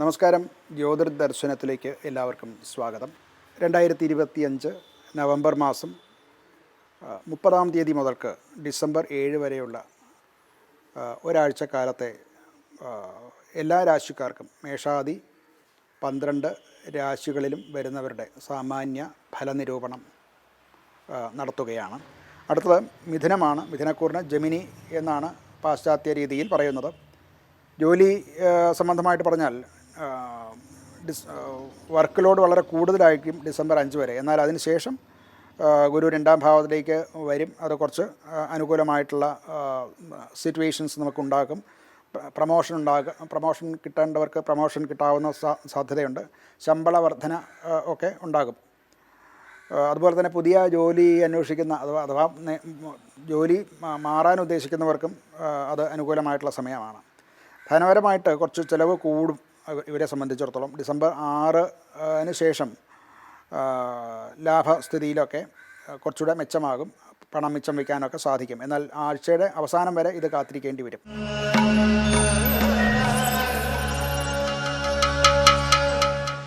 നമസ്കാരം. ജ്യോതിർ ദർശനത്തിലേക്ക് എല്ലാവർക്കും സ്വാഗതം. രണ്ടായിരത്തി ഇരുപത്തിയഞ്ച് നവംബർ മാസം മുപ്പതാം തീയതി മുതൽക്ക് ഡിസംബർ ഏഴ് വരെയുള്ള ഒരാഴ്ച കാലത്തെ എല്ലാ രാശിക്കാർക്കും മേഷാദി പന്ത്രണ്ട് രാശികളിലും വരുന്നവരുടെ സാമാന്യ ഫലനിരൂപണം നടത്തുകയാണ്. അടുത്തത് മിഥുനമാണ്. മിഥുനക്കൂറിന് ജമിനി എന്നാണ് പാശ്ചാത്യ രീതിയിൽ പറയുന്നത്. ജോലി സംബന്ധമായിട്ട് പറഞ്ഞാൽ ഡിസ് വർക്ക് ലോഡ് വളരെ കൂടുതലായിരിക്കും ഡിസംബർ അഞ്ച് വരെ. എന്നാൽ അതിനുശേഷം ഗുരു രണ്ടാം ഭാവത്തിലേക്ക് വരും. അത് കുറച്ച് അനുകൂലമായിട്ടുള്ള സിറ്റുവേഷൻസ് നമുക്കുണ്ടാക്കും. പ്ര- പ്രമോഷൻ ഉണ്ടാകും പ്രമോഷൻ കിട്ടേണ്ടവർക്ക് പ്രമോഷൻ കിട്ടാവുന്ന സാധ്യതയുണ്ട്. ശമ്പള വർധന ഒക്കെ ഉണ്ടാകും. അതുപോലെ തന്നെ പുതിയ ജോലി അന്വേഷിക്കുന്ന അഥവാ അഥവാ ജോലി മാറാൻ ഉദ്ദേശിക്കുന്നവർക്കും അത് അനുകൂലമായിട്ടുള്ള സമയമാണ്. ധനപരമായിട്ട് കുറച്ച് ചിലവ് കൂടും. ഇവരെ സംബന്ധിച്ചിടത്തോളം ഡിസംബർ ആറിന് ശേഷം ലാഭസ്ഥിതിയിലൊക്കെ കുറച്ചുകൂടെ മെച്ചമാകും പണം മിച്ചം വയ്ക്കാനൊക്കെ സാധിക്കും. എന്നാൽ ആഴ്ചയുടെ അവസാനം വരെ ഇത് കാത്തിരിക്കേണ്ടി വരും.